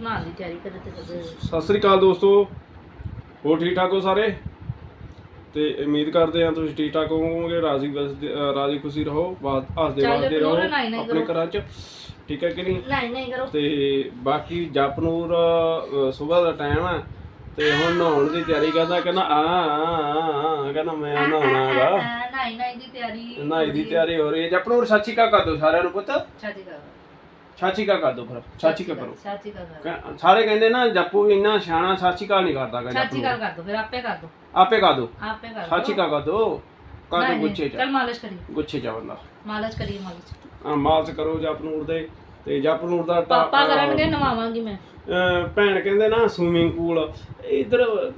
ਬਣਾਉਣ ਦੀ ਤਿਆਰੀ ਕਰੇ ਤੇ ਕਦੇ। ਸਤਿ ਸ੍ਰੀ ਅਕਾਲ ਦੋਸਤੋ ਹੋਰ ਠੀਕ ਠਾਕ ਹੋ ਸਾਰੇ? ਤੇ ਉਮੀਦ ਕਰਦੇ ਹਾਂ ਤੁਸੀਂ ਠੀਕ ਠਾਕ ਹੋਵੋਗੇ ਰਾਜ਼ੀ ਵਸਦੇ- ਰਾਜ਼ੀ ਖੁਸ਼ੀ ਰਹੋ ਬਾਤ ਹੱਸਦੇ ਚੱਲ ਵਸਦੇ ਰਹੋ ਆਪਣੇ ਕਰੋ। ਘਰਾਂ 'ਚ। ਠੀਕ ਹੈ ਕਿ ਨਹੀਂ? ਨਹੀਂ ਨਹੀਂ ਕਰੋ। ਤੇ ਬਾਕੀ ਜਪਨੂਰ ਸਵੇਰ ਦਾ ਟਾਈਮ ਹੈ। ਤੇ ਹੁਣ ਨਹਾਉਣ ਦੀ ਤਿਆਰੀ ਕਰਦਾ ਕਹਿੰਦਾ ਆ ਆ, ਆ, ਆ, ਕਹਿੰਦਾ ਮੈਂ ਨਹਾਉਣਾਗਾ ਨਹੀਂ ਨਹੀਂ ਦੀ ਤਿਆਰੀ ਨਹਾਈ ਦੀ ਤਿਆਰੀ ਹੋ ਰਹੀ ਹੈ। ਜਪਨੂਰ ਸੱਚੀ ਕਾ ਕਰ ਦੋ ਸਾਰਿਆਂ ਨੂੰ ਪੁੱਤ। ਛਾਤੀ ਕਰ ਸਾਚੀ ਕਾ ਕਰ ਦੋ ਫਿਰ ਸਾਚੀ ਕਾ ਕਰੋ। ਛਾਤੀ ਕਰ। ਕਹਿ- ਸਾਰੇ ਕਹਿੰਦੇ ਨਾ ਜੱਪੂ ਇੰਨਾ ਸਿਆਣਾ ਸਾਚੀ ਕਾ ਨਹੀਂ ਕਰਦਾਗਾ ਛਾਤੀ ਜਪਨੂਰ ਕਰ ਕਰ ਦੋ ਫਿਰ ਆਪੇ ਕਰ ਦੋ। ਆਪੇ ਕਾ ਦੋ। ਆਪੇ ਕਰ ਦੋ। ਸਾਚੀ ਕਾ ਕਰ ਦੋ ਕਾ ਦੋ ਗੁੱਛੇ ਚ। ਚੱਲ ਮਾਲਿਸ਼ ਕਰੀ ਗੁੱਛੇ ਚ ਬੰਦਾ। ਮਾਲਿਸ਼ ਕਰੀ ਮਾਲਿਸ਼। ਆ ਮਾਲਸ ਕਰੋ ਜਪਨੂਰ ਦੇ ਤੇ ਜਪਨੂਰ ਦਾ ਟਾ- ਪਾਪਾ ਕਰਨਗੇ ਨਵਾਵਾਂਗੀ ਮੈਂ। ਅਹ ਭੈਣ ਕਹਿੰਦੇ ਨਾ ਸਵੀਮਿੰਗ ਪੂਲ ਇਧਰ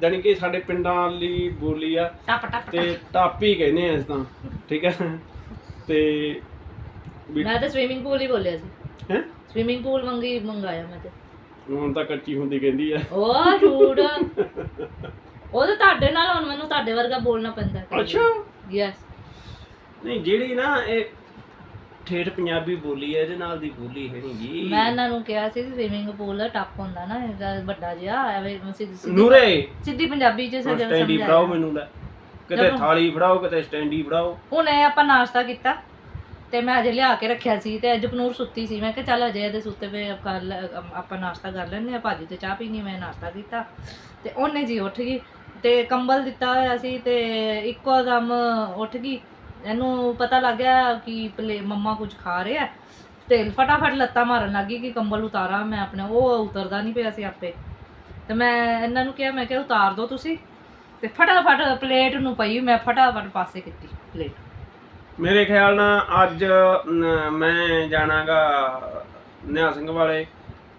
ਜਾਣੀ ਕਿ ਸਾਡੇ ਪਿੰਡਾਂ ਵਾਲੀ ਬੋਲੀ ਆ। ਟਪ ਟਪ ਤੇ ਟਾਪੀ। ਕਹਿੰਦੇ ਆ ਇਸ ਤਾਂ ਠੀਕ ਹੈ। ਤੇ ਵੀ ਮੈਂ ਤਾਂ ਸਵੀਮਿੰਗ ਪੂਲ ਹੀ ਬੋਲਿਆ ਸੀ। ਹੈ? ਸਵੀਮਿੰਗ ਪੂਲ ਮੰਗੀ ਮੰਗਾਇਆ ਮੈਂ ਤੇ। ਹੁਣ ਤਾਂ ਕੱਚੀ ਹੁੰਦੀ ਕਹਿੰਦੀ ਆ। ਉਹ ਝੂਠ। ਉਹ ਤਾਂ ਤੁਹਾਡੇ ਨਾਲ ਹੁਣ ਮੈਨੂੰ ਤੁਹਾਡੇ ਵਰਗਾ ਬੋਲਣਾ ਪੈਂਦਾ। ਅੱਛਾ। ਯੈਸ ਨਹੀਂ ਜਿਹੜੀ ਨਾ ਇਹ ਠੇਠ ਪੰਜਾਬੀ ਬੋਲੀ ਹੈ ਇਹਦੇ ਨਾਲ ਦੀ ਬੋਲੀ ਹੈ ਨਹੀਂ ਜੀ ਮੈਂ ਇਹਨਾਂ ਨੂੰ ਕਿਹਾ ਸੀ ਸਵੀਮਿੰਗ ਪੂਲ ਟੱਪ ਹੁੰਦਾ ਨਾ ਇਹਦਾ ਵੱਡਾ ਜਿਹਾ ਐਵੇਂ ਸਿੱਧੀ ਸਿੱਧੀ- ਨੂਰੇ। ਸਿੱਧੀ ਪੰਜਾਬੀ ਚ ਸਮਝ ਸਟੈਂਡੀ ਫੜਾਓ ਮੈਨੂੰ ਲੈ। ਕਿਤੇ ਥਾਲੀ ਫੜਾਓ ਕਿਤੇ ਸਟੈਂਡੀ ਫੜਾਓ। ਹੁਣ ਇਹ ਆਪਾਂ ਨਾਸ਼ਤਾ ਕੀਤਾ। ਤੇ ਮੈਂ ਅਜੇ ਲਿਆ ਕੇ ਰੱਖਿਆ ਸੀ ਤੇ ਜਪਨੂਰ ਸੁੱਤੀ ਸੀ। ਮੈਂ ਕਿਹਾ ਚੱਲ ਅਜੇ ਇਹਦੇ ਸੁੱਤੇ ਪਏ ਕਰ ਲੈ- ਆਪਾਂ ਨਾਸ਼ਤਾ ਕਰ ਲੈਂਦੇ ਆ। ਭਾਜੀ ਤੇ ਚਾਹ ਪੀਣੀ ਮੈਂ ਨਾਸ਼ਤਾ ਕੀਤਾ। ਤੇ ਉਹਨੇ ਜੀ ਉੱਠ ਗਈ ਤੇ ਕੰਬਲ ਦਿੱਤਾ ਹੋਇਆ ਸੀ ਤੇ ਇੱਕੋ ਦਮ ਉੱਠ ਗਈ। ਇਹਨੂੰ ਪਤਾ ਲੱਗ ਗਿਆ ਕਿ ਪਲੇ ਮੰਮਾ ਕੁਝ ਖਾ ਰਿਹਾ ਆ ਤੇ ਫਟਾਫਟ ਲੱਤਾਂ ਮਾਰਨ ਲੱਗੀ ਕਿ ਕੰਬਲ ਉਤਾਰਾਂ ਮੈਂ ਆਪਣੇ। ਉਹ ਉਤਰਦਾ ਨਹੀਂ ਪਿਆ ਸੀ ਆਪੇ। ਤੇ ਮੈਂ ਇਹਨਾਂ ਨੂੰ ਕਿਹਾ, ਮੈਂ ਕਿਹਾ ਉਤਾਰ ਦਿਓ ਤੁਸੀਂ। ਤੇ ਫਟਾਫਟ ਪਲੇਟ ਨੂੰ ਪਈ, ਮੈਂ ਫਟਾਫਟ ਪਾਸੇ ਕੀਤੀ ਪਲੇਟ। ਮੇਰੇ ਖਿਆਲ ਨਾਲ ਅੱਜ ਮੈਂ ਜਾਣਾਗਾ ਨਿਆ ਸਿੰਘ ਵਾਲੇ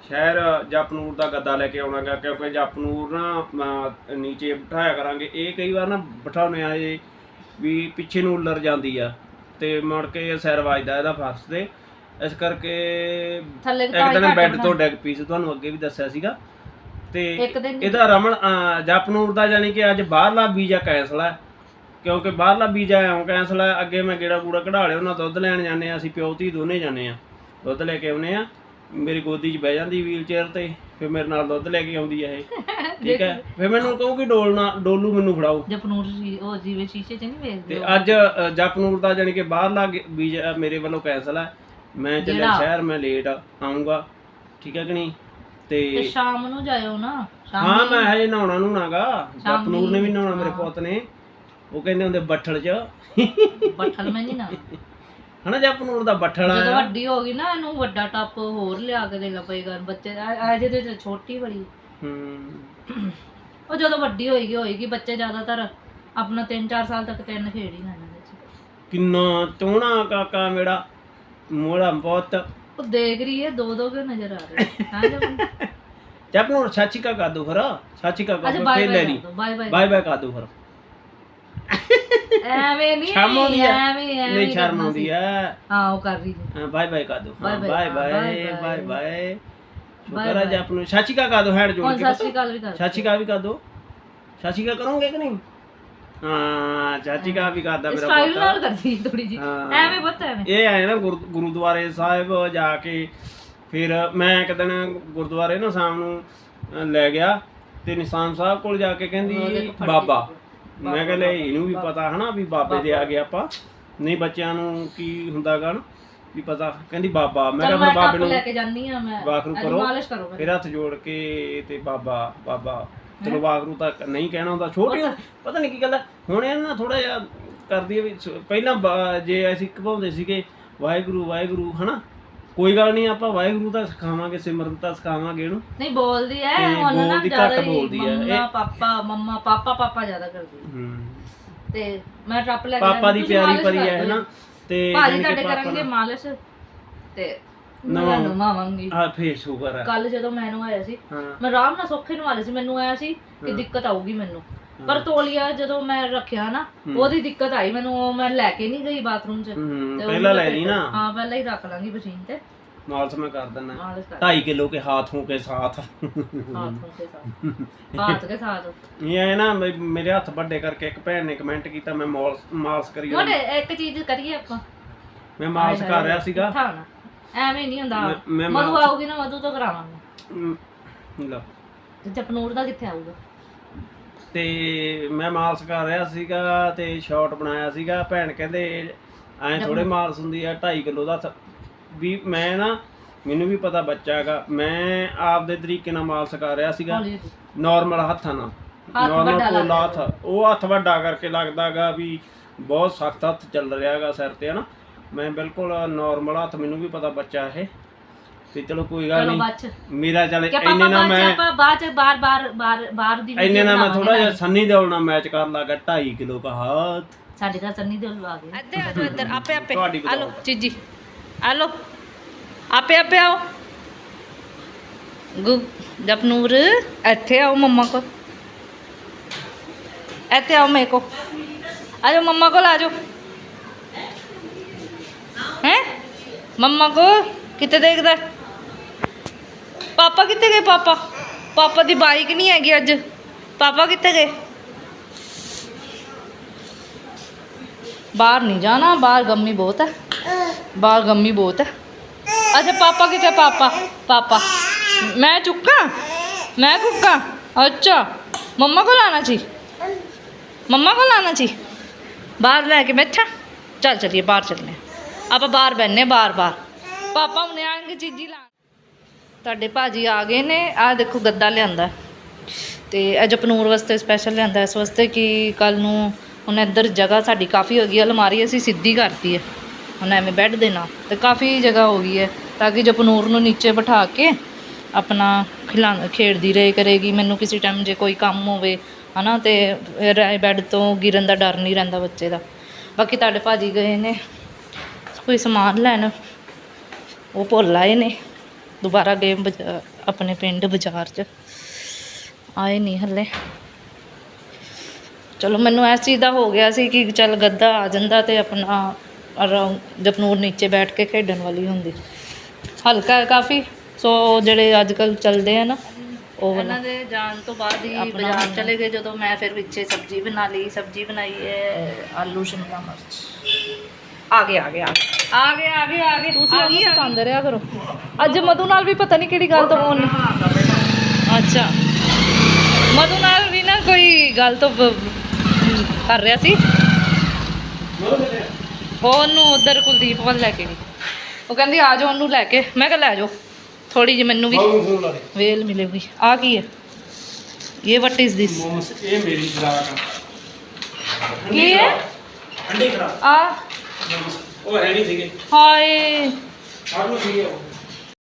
ਸ਼ਹਿਰ ਜਪਨੂਰ ਦਾ ਗੱਦਾ ਲੈ ਕੇ ਆਉਣਾਗਾ ਕਿਉਂਕਿ ਜਪਨੂਰ ਨਾ ਨੀਚੇ ਬਿਠਾਇਆ ਕਰਾਂਗੇ। ਇਹ ਕਈ ਵਾਰ ਨਾ ਬਿਠਾਉਣੇ ਆ ਇਹ ਵੀ ਪਿੱਛੇ ਨੂੰ ਉੱਲਰ ਜਾਂਦੀ ਆ ਤੇ ਮੁੜ ਕੇ ਸਿਰ ਵੱਜਦਾ ਇਹਦਾ ਫਰਸ਼ ਤੇ। ਇਸ ਕਰਕੇ ਥੱਲੇ ਇੱਕ ਦਿਨ ਬੈੱਡ ਤੋਂ ਡਿੱਗ ਪਈ ਸੀ ਤੁਹਾਨੂੰ ਅੱਗੇ ਵੀ ਦੱਸਿਆ ਸੀਗਾ। ਤੇ ਇਹਦਾ ਰਮਨ ਅਹ, ਜਪਨੂਰ ਦਾ ਯਾਨੀ ਕਿ ਅੱਜ ਬਾਹਰਲਾ ਵੀਜ਼ਾ ਕੈਂਸਲ ਹੈ ਕਿਉਂਕਿ ਬਾਹਰਲਾ ਵੀਜ਼ਾ ਐਉਂ ਕੈਂਸਲ ਹੈ ਅੱਗੇ ਮੈਂ ਗੇੜਾ ਗੂੜਾ ਕਢਾ ਲਿਆ ਉਹਨਾਂ ਦੁੱਧ ਲੈਣ ਜਾਂਦੇ ਆ ਅਸੀਂ ਪਿਓ ਧੀ ਦੋਨੇ ਜਾਂਦੇ ਆ। ਦੁੱਧ ਲੈ ਕੇ ਆਉਨੇ ਆ ਮੇਰੀ ਗੋਦੀ 'ਚ ਬਹਿ ਜਾਂਦੀ ਵੀਲ ਚੇਅਰ ਤੇ ਫਿਰ ਮੇਰੇ ਨਾਲ ਦੁੱਧ ਲੈ ਕੇ ਆਉਂਦੀ ਆ ਇਹ। ਠੀਕ ਹੈ ਫਿਰ ਮੈਨੂੰ ਕਹੂਗੀ ਡੋਲਣਾ ਡੋਲੂ ਮੈਨੂੰ ਫੜਾਓ। ਜਪਨੂਰ ਉਹ ਜਿਵੇਂ ਸ਼ੀਸ਼ੇ 'ਚ ਨਹੀਂ ਵੇਖਦੇ ਤੇ ਅੱਜ ਅ, ਜਪਨੂਰ ਦਾ ਯਾਨੀ ਕਿ ਬਾਹਰਲਾ ਗੇ- ਵੀਜ਼ਾ ਮੇਰੇ ਵੱਲੋਂ ਕੈਂਸਲ ਹੈ ਮੈਂ ਚੱਲਿਆ ਜਿਹੜਾ? ਸ਼ਹਿਰ ਮੈਂ ਲੇਟ ਆਉਂਗਾ ਠੀਕ ਹੈ ਕਿ ਨਹੀਂ? ਤੇ ਤੇ ਸ਼ਾਮ ਨੂੰ ਜਾਇਓ ਨਾ ਸ਼ਾਮ ਹਾਂ ਮੈਂ ਹਜੇ ਨਹਾਉਣਾ ਨੂੰ ਨਾਗਾ। ਸ਼ਾਮੀ, ਜਪਨੂਰ ਨੇ ਵੀ ਨਹਾਉਣਾ ਮੇਰੇ। ਪੁੱਤ ਨੇ। ਉਹ ਕਹਿੰਦੇ ਹੁੰਦੇ ਬੱਠਲ 'ਚ। ਬੱਠਲ ਮੈਂ ਨਹੀਂ ਨਾ। ਹਨਾ ਜਪਨੂਰ ਦਾ ਬੱਠਲ ਜਦੋਂ ਆ ਵੱਡੀ ਹੋ ਗਈ ਨਾ ਇਹਨੂੰ ਵੱਡਾ ਟੱਪ ਹੋਰ ਲਿਆ ਕੇ ਦੇਣਾ ਪਏਗਾ ਬੱਚੇ ਅਜੇ ਤੇ ਛੋਟੀ ਬੜੀ। ਹੂੰ। ਉਹ ਜਦੋਂ ਵੱਡੀ ਹੋਏਗੀ ਹੋਏਗੀ ਬੱਚੇ ਜ਼ਿਆਦਾਤਰ ਆਪਣਾ 3-4 ਸਾਲ ਤੱਕ ਤਿੰਨ ਖੇਡ ਹੀ ਲੈਣਾ ਵਿੱਚ। ਕਿੰਨਾ ਟੋਣਾ ਕਾਕਾ ਮੇਰਾ ਮੋੜਾ ਪੁੱਤ। ਉਹ ਦੇਖ ਰਹੀ ਹੈ ਦੋ ਦੋ ਕੇ ਨਜ਼ਰ ਆ ਰਹੇ। ਹਾਂ ਜਪਨ ਜਪਨੂਰ ਸਾਚੀ ਕਾ ਕਰ ਦੋ ਫਿਰ। ਸਾਚੀ ਕਾ ਫੇਰ ਲੈ ਲਈ। ਬਾਏ ਬਾਏ ਬਾਏ ਬਾਏ ਕਰ ਦੋ ਫਿਰ। ਐਵੇਂ ਨਹੀਂ ਸ਼ਰਮ ਆਉਂਦੀ ਆ? ਐਵੇਂ ਐਵੇਂ ਨਹੀਂ ਸ਼ਰਮ ਕਰਨਾ ਆਉਂਦੀ ਸੀ। ਹੈ ਹਾਂ ਉਹ ਕਰ ਰਹੀ ਹੈ ਬਾਏ ਬਾਏ ਕਰ ਦੋ Bye bye, ਬਾਏ ਹਾਂ, bye bye bye bye. Bye Bye ਸ਼ੁਕਰ ਹੈ bye. ਜੀ ਆਪ ਨੂੰ ਸਾਚੀ ਕਾ ਕਰ ਦੋ ਹੈਡ ਜੋੜ ਹੁਣ ਕੇ ਸਤਿ ਸ਼੍ਰੀ ਅਕਾਲ ਵੀ ਕਰ ਚਾਚੀ ਕਾ ਵੀ ਕਰ ਦੋ ਚਾਚੀ ਕਾ ਕਰੋਗੇ ਕਿ ਨਹੀਂ ਹਾਂ ਚਾਚੀ ਕਾ ਵੀ ਕਰਦਾ ਮੇਰਾ ਸਟਾਈਲ ਨਾਲ ਪੁੱਤ ਕਰਦੀ ਥੋੜੀ ਜੀ ਹਾਂ। ਐਵੇਂ ਪੁੱਤ ਐਵੇਂ ਇਹ ਆਏ ਨਾ ਗੁਰ- ਗੁਰਦੁਆਰੇ ਸਾਹਿਬ ਜਾ ਕੇ ਫਿਰ ਮੈਂ ਇੱਕ ਦਿਨ ਗੁਰਦੁਆਰੇ ਨਾ ਸ਼ਾਮ ਨੂੰ ਅ, ਲੈ ਗਿਆ ਤੇ ਨਿਸ਼ਾਨ ਸਾਹਿਬ ਕੋਲ ਜਾ ਕੇ ਕਹਿੰਦੀ ਬਾਬਾ। ਮੈਂ ਕਿਹਾ ਲੈ ਇਹਨੂੰ ਵੀ ਪਤਾ ਹਨਾ ਵੀ ਬਾਬੇ ਦੇ ਆ ਗਏ ਆਪਾਂ। ਨਹੀਂ ਬੱਚਿਆਂ ਨੂੰ ਕੀ ਹੁੰਦਾਗਾ ਨਾ ਵੀ ਪਤਾ। ਕਹਿੰਦੀ ਬਾਬਾ ਮੈਂ ਕਿਹਾ ਬਾਬੇ ਕੱਪ ਲੈ ਨੂੰ ਕੇ ਜਾਨੀ ਆ ਮੈਂ। ਵਾਖਰੂ ਕਰੋ। ਫਿਰ। ਹੱਥ ਜੋੜ ਕੇ ਤੇ ਬਾਬਾ ਬਾਬਾ। ਚਲੋ ਵਾਖਰੂ ਤਾਂ ਨਹੀਂ ਕਹਿਣਾ ਹੁੰਦਾ ਛੋਟੇ ਪਤਾ ਨਹੀਂ ਕੀ ਗੱਲ ਹੈ ਹੁਣ ਇਹ ਨਾ ਥੋੜਾ ਜਿਹਾ ਕਰਦੀ ਹੈ ਵੀ ਪਹਿਲਾਂ ਜੇ ਅਸੀਂ ਕਹਾਉਂਦੇ ਸੀਗੇ ਵਾਹਿਗੁਰੂ ਵਾਹਿਗੁਰੂ ਹਨਾ? ਕੋਈ ਗੱਲ ਨਹੀਂ ਆਪਾਂ ਵਾਹਿਗੁਰੂ ਤਾਂ ਸਿਖਾਵਾਂਗੇ ਸਿਮਰਨ ਤਾਂ ਸਿਖਾਵਾਂਗੇ ਇਹਨੂੰ। ਨਹੀਂ ਬੋਲਦੀ ਐ ਤੇ ਹੁਣ ਨਾ ਬੋਲਦੀ ਜ਼ਿਆਦਾ ਘੱਟ ਬੋਲਦੀ ਐ। ਮੰਮਾ ਇਹ- ਪਾਪਾ ਮੰਮਾ ਪਾਪਾ ਪਾਪਾ ਜ਼ਿਆਦਾ ਕਰਦੀ ਹੈ। ਹੂੰ। ਤੇ ਮੈਂ ਟੱਪ ਲੈ ਕੇ ਪਾਪਾ ਦੀ ਤੁਸੀਂ ਪਿਆਰੀ ਮਾਲਿਸ਼ ਪਰੀ ਕਰ ਹੈ ਦਿਓ। ਨਾ ਤੇ ਭਾਜੀ ਜਾਣੀ ਕਿ ਤੁਹਾਡੇ ਪਾਪਾ ਨਾਲ- ਮਾਲਿਸ਼ ਤੇ ਨਵਾਂ- ਨਵਾਵਾਂਗੀ। ਹਾਂ ਫੇਰ ਸ਼ੁਕਰ ਹੈ ਕੱਲ ਜਦੋਂ ਮੈਨੂੰ ਆਇਆ ਸੀ ਹਾਂ। ਮੈਂ ਆਰਾਮ ਨਾਲ ਸੌਖੇ ਨੂੰ ਆਇਆ ਸੀ ਮੈਨੂੰ ਆਇਆ ਸੀ ਕਿ ਦਿੱਕਤ ਆਊਗੀ ਮੈਨੂੰ। ਪਰ ਤੋਲੀਆ ਜਦੋਂ ਮੈਂ ਰੱਖਿਆ ਨਾ ਉਹਦੀ ਦਿੱਕਤ ਆਈ ਮੈਨੂੰ ਉਹ ਮੈਂ ਲੈ ਕੇ ਨਹੀਂ ਗਈ ਬਾਥਰੂਮ 'ਚ ਹੂੰ ਤੇ ਪਹਿਲਾਂ ਉਹਨੂੰ ਲੈ ਲਈ ਨਾ ਹਾਂ ਪਹਿਲਾਂ ਹੀ ਰੱਖ ਲਾਂਗੀ ਮਸ਼ੀਨ ਤੇ ਮਾਲਸ ਮੈਂ ਕਰ ਦਿੰਦਾ ਮਾਲਿਸ਼ ਕਰ 2.5 ਕਿਲੋ ਕੇ ਹਾਥੋਂ ਕੇ ਸਾਥ हाथों के साथ हाथ के साथ ਇਹ ਹੈ ਨਾ ਮੇ- ਮੇਰੇ ਹੱਥ ਵੱਡੇ ਕਰਕੇ ਇੱਕ ਭੈਣ ਨੇ ਕਮੈਂਟ ਕੀਤਾ ਮੈਂ ਮਾਲਸ ਮਾਲਸ ਕਰੀ ਜਾਂਦਾ। ਮੋਟੇ ਇੱਕ ਚੀਜ਼ ਕਰੀਏ ਆਪਾਂ ਮੈਂ ਮਾਲਸ ਕਰ ਰਿਹਾ ਸੀਗਾ ਉਠਾ ਨਾ ਐਵੇਂ ਨਹੀਂ ਹੁੰਦਾ ਮੈਂ- ਮੈਂ ਮਧੂ ਮਾਲਸ- ਆਊਗੀ ਨਾ ਮਧੂ ਤੋਂ ਕਰਾਵਾਂਗੇ ਮ, ਲਓ ਤੇ ਜਪਨੂਰ ਦਾ ਕਿੱਥੇ ਆਊਗਾ ਤੇ ਮੈਂ ਮਾਲਸ ਕਰ ਰਿਹਾ ਸੀਗਾ ਤੇ ਸ਼ਾਟ ਬਣਾਇਆ ਸੀਗਾ। ਭੈਣ ਕਹਿੰਦੇ ਐਂ ਥੋੜੇ ਮਾਲਸ ਹੁੰਦੀ ਆ 2.5 ਕਿਲੋ ਦਾ ਥ- ਵੀ ਮੈਂ ਨਾ ਮੈਨੂੰ ਵੀ ਪਤਾ ਬੱਚਾ ਹੈਗਾ ਮੈਂ ਆਪਦੇ ਤਰੀਕੇ ਨਾਲ ਮਾਲਸ ਕਰ ਰਿਹਾ ਸੀਗਾ। ਹੌਲੀ ਨਾਰਮਲ ਹੱਥਾਂ ਨਾਲ। ਹੱਥ ਨਾਰਮਲ ਵੱਡਾ ਪੋਲਾ ਹੱਥ ਉਹ ਹੱਥ ਵੱਡਾ ਕਰਕੇ ਲੱਗਦਾਗਾ ਵੀ ਬਹੁਤ ਸਖਤ ਹੱਥ ਚੱਲ ਰਿਹਾਗਾ ਸਿਰ ਤੇ ਹਨਾ। ਮੈਂ ਬਿਲਕੁਲ ਨਾਰਮਲ ਹੱਥ ਮੈਨੂੰ ਵੀ ਪਤਾ ਬੱਚਾ ਇਹ। ਤੇ ਚਲੋ ਕੋਈ ਗੱਲ ਚਲੋ ਨਹੀਂ। ਬਾਅਦ ਚ। ਮੇਰਾ ਚੱਲ ਕਿ ਇੰਨੇ ਪਾਪਾ ਨਾਲ ਬਾਅਦ ਚ ਮੈਂ ਆਪਾਂ ਬਾਅਦ ਚ ਬਾਰ ਬਾਰ ਬਾਰ ਬਾਹਰ ਦੀ ਇੰਨੇ ਨਾਲ ਮੈਂ ਬਣਾਵਾਂਗੇ ਥੋੜਾ। ਜਿਹਾ ਸੰਨੀ ਦਿਓਲ ਨਾਲ ਮੈਚ ਕਰਨ ਲੱਗਾ 2.5 ਕਿਲੋ ਦਾ ਹੱਥ। ਸਾਡੇ ਘਰ ਸੰਨੀ ਦੇ ਲਵਾ ਗਏ। ਇੱਥੇ ਆ ਜਾਓ ਇੱਧਰ ਆਪੇ ਆਪੇ। ਤੁਹਾਡੀ ਆ ਬਤਾਓ। ਚੀਜੀ ਆ ਲੋ ਆਪੇ ਆਪੇ ਆਓ। ਗੁ ਜਪਨੂਰ ਇੱਥੇ ਆਓ ਮੰਮਾ ਕੋ ਇੱਥੇ ਆਓ ਮੇਰੇ ਕੋ ਆ ਜਾਓ ਮੰਮਾ ਕੋਲ ਆ ਜਾਓ। ਹੈ? ਮੰਮਾ ਕੋ ਕਿੱਥੇ ਦੇਖਦਾ? ਪਾਪਾ ਕਿੱਥੇ ਗਏ ਪਾਪਾ ਪਾਪਾ ਦੀ ਬਾਈਕ ਨਹੀਂ ਹੈਗੀ ਅੱਜ ਪਾਪਾ ਕਿੱਥੇ ਗਏ ਬਾਹਰ ਨਹੀਂ ਜਾਣਾ ਬਾਹਰ ਗੰਮੀ ਬਹੁਤ ਹੈ ਬਾਹਰ ਗੰਮੀ ਬਹੁਤ ਹੈ ਅੱਛਾ ਪਾਪਾ ਕਿੱਥੇ ਪਾਪਾ ਪਾਪਾ ਮੈਂ ਚੁੱਕਾਂ ਮੈਂ ਕੁੱਕਾਂ ਅੱਛਾ ਮੰਮਾ ਕੋਲ ਆਣਾ ਸੀ ਮੰਮਾ ਕੋਲ ਆਣਾ ਸੀ ਬਾਹਰ ਲੈ ਕੇ ਬੈਠਾ ਚੱਲ ਚਲੀਏ ਬਾਹਰ ਚੱਲਨੇ ਹਾਂ। ਆਪਾਂ ਬਾਹਰ ਬੈਠਨੇ ਬਾਹਰ ਬਾਹਰ ਪਾਪਾ ਹੁਣੇ ਆਣਗੇ ਚੀਜ਼ੀ ਲਾ ਤੁਹਾਡੇ ਭਾਜੀ ਆ ਗਏ ਨੇ, ਆਹ ਦੇਖੋ ਗੱਦਾ ਲਿਆਂਦਾ। ਤੇ ਇਹ ਜਪਨੂਰ ਵਾਸਤੇ ਸਪੈਸ਼ਲ ਲਿਆਂਦਾ, ਇਸ ਵਾਸਤੇ ਕਿ ਕੱਲ ਨੂੰ ਹੁਣ ਇੱਧਰ ਜਗ੍ਹਾ ਸਾਡੀ ਕਾਫੀ ਹੋ ਗਈ ਹੈ, ਅਲਮਾਰੀ ਅਸੀਂ ਸਿੱਧੀ ਕਰਤੀ ਹੈ। ਹੁਣ ਐਵੇਂ ਬੈੱਡ ਦੇਣਾ ਤੇ ਕਾਫੀ ਜਗ੍ਹਾ ਹੋ ਗਈ ਹੈ, ਤਾਂ ਕਿ ਜਪਨੂਰ ਨੂੰ ਨੀਚੇ ਬਿਠਾ ਕੇ ਆਪਣਾ ਖਿਲਾ, ਖੇਡਦੀ ਰਹੇ ਕਰੇਗੀ। ਮੈਨੂੰ ਕਿਸੇ ਟਾਈਮ ਜੇ ਕੋਈ ਕੰਮ ਹੋਵੇ, ਹਨਾ, ਤੇ ਫਿਰ ਇਹ ਬੈੱਡ ਤੋਂ ਗਿਰਨ ਦਾ ਡਰ ਨਹੀਂ ਰਹਿੰਦਾ ਬੱਚੇ ਦਾ। ਬਾਕੀ ਤੁਹਾਡੇ ਭਾਜੀ ਗਏ ਨੇ, ਕੋਈ ਸਮਾਨ ਲੈਣ, ਉਹ ਭੁੱਲ ਆਏ ਨੇ। ਦੁਬਾਰਾ ਗਏ ਆਪਣੇ ਪਿੰਡ ਬਾਜ਼ਾਰ 'ਚ। ਆਏ ਨਹੀਂ ਹੱਲੇ। ਚਲੋ ਮੈਨੂੰ ਇਸ ਚੀਜ਼ ਦਾ ਹੋ ਗਿਆ ਸੀ ਕਿ ਚੱਲ ਗੱਦਾ ਆ ਜਾਂਦਾ ਤੇ ਆਪਣਾ ਜਪਨੂਰ ਨੀਚੇ ਬੈਠ ਕੇ ਖੇਡਣ ਵਾਲੀ ਹੁੰਦੀ। ਹਲਕਾ ਹੈ ਕਾਫੀ ਸੋ ਜਿਹੜੇ ਅੱਜ ਕੱਲ ਚੱਲਦੇ ਆ ਨਾ ਉਹ ਇਹਨਾਂ ਦੇ ਜਾਣ ਤੋਂ ਬਾਅਦ ਹੀ ਬਾਜ਼ਾਰ ਚਲੇ ਗਏ ਜਦੋਂ ਮੈਂ ਫਿਰ ਵਿੱਚੇ ਸਬਜ਼ੀ ਬਣਾ ਲਈ ਸਬਜ਼ੀ ਬਣਾਈ ਹੈ ਆਲੂ ਸ਼ਿਮਲਾ ਮਿਰਚ। ਆ ਗਏ ਆ ਗਏ ਆ ਗਏ। ਆ ਗਏ ਆ ਗਏ ਆ ਗਏ। ਤੁਸੀਂ ਉਹਨੂੰ ਸਤਾਉਂਦੇ ਰਿਹਾ ਕਰੋ। ਅੱਜ ਮਧੂ ਨਾਲ ਵੀ ਪਤਾ ਨਹੀਂ ਕਿਹੜੀ ਗੱਲ ਤੋਂ ਫੋਨ ਅੱਛਾ। ਮਧੂ ਨਾਲ ਵੀ ਨਾ ਕੋਈ ਗੱਲ ਤੋਂ ਕਰ ਰਿਹਾ ਸੀ। ਉਹ ਉਹਨੂੰ ਉਧਰ ਕੁਲਦੀਪ ਵੱਲ ਲੈ ਕੇ ਗਈ। ਉਹ ਕਹਿੰਦੀ ਆ ਜਾਓ ਉਹਨੂੰ ਲੈ ਕੇ। ਮੈਂ ਕਿਹਾ ਲੈ ਜਾਓ। ਥੋੜੀ ਜਿਹੀ ਮੈਨੂੰ ਵੀ ਵੇਲ ਮਿਲੇਗੀ। ਆ ਕੀ ਹੈ? ਇਹ ਵਟ ਇਜ਼ ਦਿਸ ਮੋਮਸ ਇਹ ਮੇਰੀ ਖਰਾਕ ਆ। ਕੀ ਹੈ? ਠੰਡੀ ਖਰਾਕ। ਆ ਉਹ ਹੈ ਨਹੀਂ ਸੀਗੇ। ਹਾਏ। ਆਲੂ ਸੀਗੇ ਉਹ।